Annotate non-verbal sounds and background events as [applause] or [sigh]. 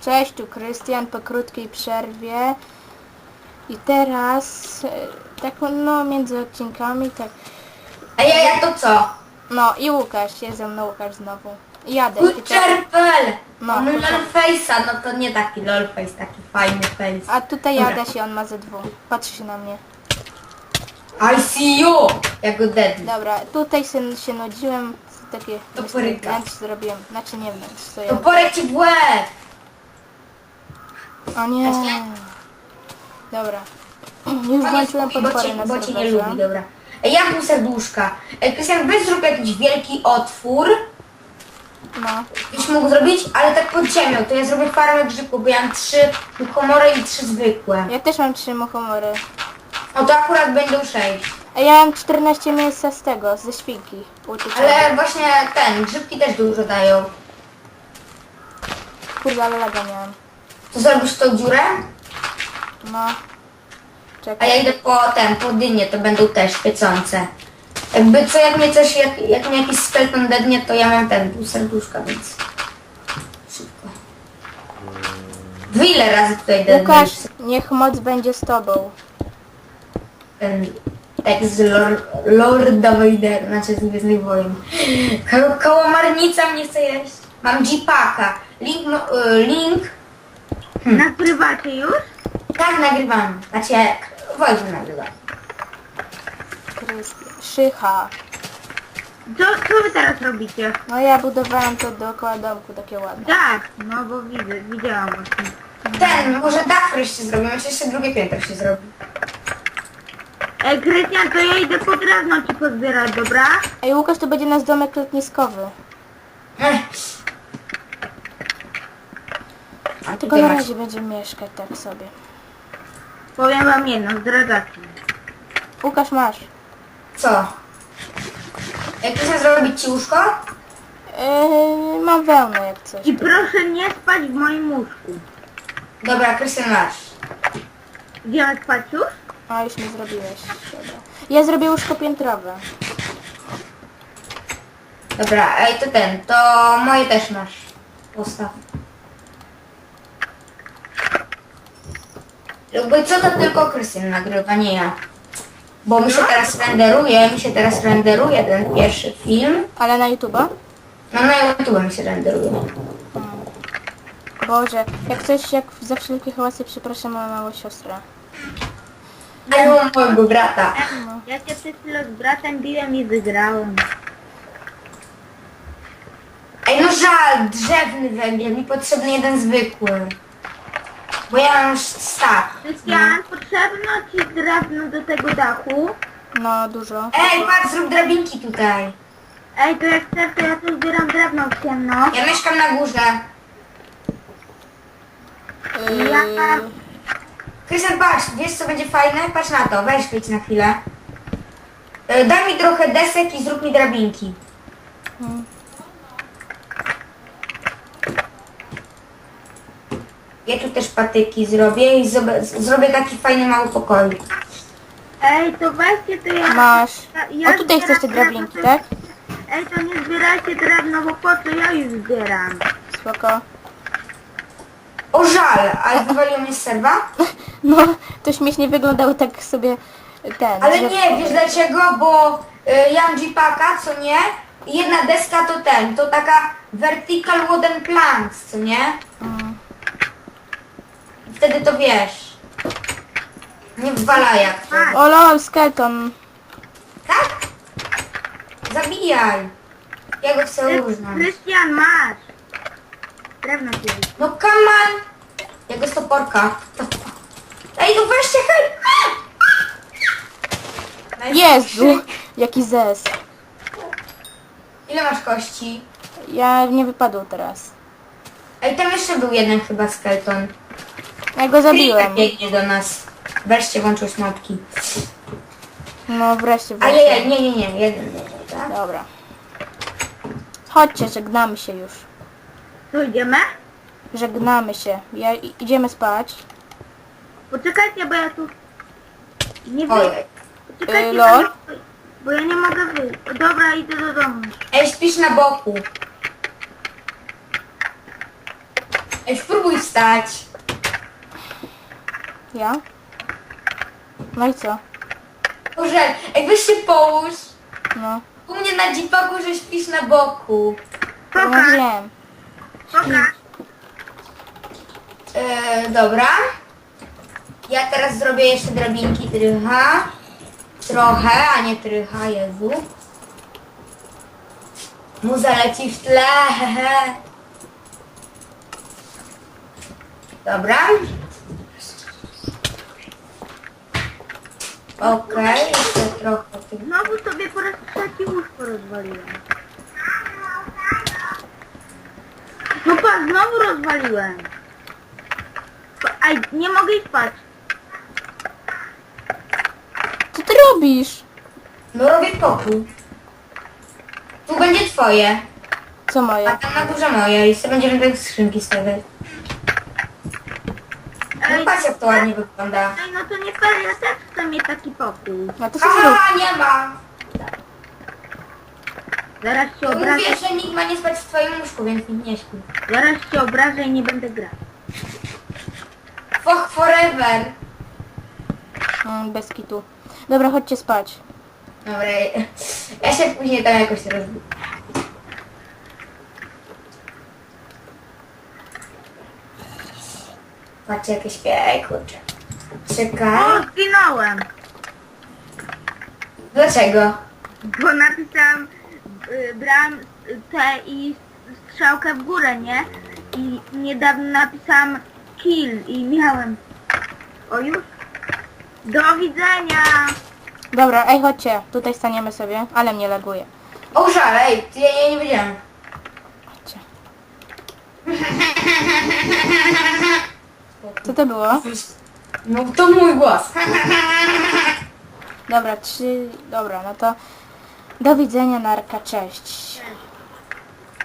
Cześć, tu Krystian po krótkiej przerwie. I teraz, e, tak no między odcinkami, tak. A ja, ja to co? No i Łukasz, jest ze mną Łukasz znowu. I Jadę. Kuczerpel! No, No, kurczę. lolface'a, no to nie taki lolface, taki fajny face. A tutaj Dobra. Jadaś i on ma ze dwóch. Patrzy się na mnie. I see you! Jak go deadly. Dobra, tutaj się, się nudziłem. Takie To myślę, poryka. wnętrz zrobiłem. Znaczy nie wnętrz, co ja. To porek ci w łeb! O nie. Dobra. [clears throat] Już włączyłem cię, na bo cię nie serwerze. lubi, dobra. Ej, ja pół serduszka. Ej, Krystian, weź zrób jakiś wielki otwór. No. Byś mógł zrobić, ale tak pod ziemią. To ja zrobię farmę grzybków, bo ja mam trzy komory i trzy zwykłe. Ja też mam trzy muchomory. No to akurat będą sześć. A ja mam 14 mięsa z tego, ze świnki. Ale właśnie ten, grzybki też dużo dają. Kurde, ale laga. To zrobisz tą dziurę? No. A Czekaj. ja idę po ten, po dynie, to będą też świecące. Jakby co, jak mnie coś, jak, jak mnie jakiś skeleton dednie, to ja mam ten, pół serduszka, więc szybko. Wy ile razy tutaj dednę? Łukasz, niech moc będzie z tobą. Ten tekst z Lor, Lorda Vadera, znaczy z Gwiezdnych Wojen. Ko kołomarnica mnie chce jeść. Mam jeepaka. Link, mo- y, link. Nagrywacie już? Tak, nagrywam. Znaczy, jak Wojtek nagrywa. Szycha. Co, co wy teraz robicie? No ja budowałem to dookoła domku, takie ładne. Tak, no bo widzę, widziałam właśnie. Ten, może dach wreszcie zrobimy, czy jeszcze drugie piętro się zrobi. Ej, Krystian, to ja idę po drewno ci pozbierać, dobra? Ej, Łukasz, to będzie nasz domek lotniskowy. Ech. A Tylko na masz. razie będziemy mieszkać tak sobie. Powiem wam jedno, zdradzacie. Łukasz, masz. Co? Jak chcesz zrobić ci łóżko? Yy, mam wełnę jak coś. I proszę nie spać w moim łóżku. Dobra, Krystian masz. Idziemy spać już? A, już mi zrobiłeś. Dobra. Ja zrobię łóżko piętrowe. Dobra, ej, to ten, to moje też masz. Postaw. Jakby co to tylko Krystian nagrywa, nie ja. Bo mi się teraz renderuje, mi się teraz renderuje ten pierwszy film. Ale na YouTube'a? No na YouTube mi się renderuje. Boże, jak coś, jak za wszelkie hałasy przepraszam moją małą siostrę. Albo mojego brata. Ja cię przed chwilą z bratem biłem i wygrałem. Ej, no żal, drzewny węgiel, mi potrzebny jeden zwykły. Bo ja mam już staw. Krystian, potrzebno ci drewno do tego dachu? No, dużo. Ej, patrz, zrób drabinki tutaj. Ej, to jak chcesz, to ja tu zbieram drewno w ciemno. Ja mieszkam na górze. Yy, Ja... Krystian, patrz, wiesz co będzie fajne? Patrz na to, weź wyjdź na chwilę. E, Daj mi trochę desek i zrób mi drabinki. Hmm. Ja tu też patyki zrobię i zob- z- zrobię taki fajny mały pokoik. Ej, to weźcie to ja... Masz. ja- tutaj chcesz te drabinki, drewno, tak? Ej, to nie zbierajcie drewno, bo po co ja już zbieram? Spoko. O żal, ale wywaliło mnie z serwa? [laughs] No, to śmiesznie wyglądało tak sobie ten. Ale że- nie, wiesz dlaczego? Bo y, ja mam Jeepaka, co nie? Jedna deska to ten, to taka vertical wooden planks, co nie? Mm. Wtedy to wiesz. Nie wywala jak to. O lol, skeleton. Tak? Zabijaj. Ja go chcę uznać. Krystian, masz! Drewno ci No come on. Jego stoporka. Ej, no weźcie hej. Jezu, jaki zes. Ile masz kości? Ja nie wypadł teraz. Ej, tam jeszcze był jeden chyba skeleton. Ja go zabiłem. Creeper biegnie do nas. Wreszcie włączył smotki. No wreszcie, Ale wreszcie. ja, nie, nie, nie, jeden, nie, nie, tak? Dobra. Chodźcie, żegnamy się już. Tu idziemy? Żegnamy się. Ja, i- idziemy spać. Poczekajcie, bo ja tu... Nie Ojej. Yy, bo, lol? bo ja nie mogę wyjść. Dobra, idę do domu. Ej, śpisz na boku. Ej, spróbuj wstać. Ja? No i co? Boże, ej, weź się połóż. No. U mnie na dzipaku, że śpisz na boku. No Pokaż, wiem. pokaż. E, dobra. Ja teraz zrobię jeszcze drabinki trycha. Trochę, a nie trycha, Jezu. Muza leci w tle, hehe. Dobra. Okej, jeszcze trochę tych Znowu sobie po raz trzeci łóżko rozwaliłem. No pa, znowu rozwaliłem. Pa- Ej, nie mogę iść spać. Co ty robisz? No robię pokój. Tu będzie twoje, Co a moje? tam na górze moje i sobie będziemy te skrzynki stawiać. No Ej, patrz jak to ładnie wygląda. ej, no to nie fair, ja też chcę mieć taki pokój. No to się zrób. Aha, nie ma. Zaraz się obrażę, Mówię, że nikt ma nie spać w twoim łóżku, więc nikt nie śpi. zaraz się obrażę i nie będę grać. Fuck forever. Mm, bez kitu. Dobra, chodźcie spać. Dobra, ja się później tam jakoś rozbiję. Patrzcie, jakie śpię, kurczę. O, Czekaj. zginąłem! Dlaczego? Bo napisałam, y, brałam y, T i strzałkę w górę, nie? I niedawno napisałam kill i miałem. O już? Do widzenia! Dobra, ej, chodźcie. Tutaj staniemy sobie, ale mnie laguje. O, żal, ej, ja, ja nie wiedziałem. Chodźcie. Co to było? No to mój głos. Dobra, trzy... Dobra, no to... Do widzenia, narka, cześć.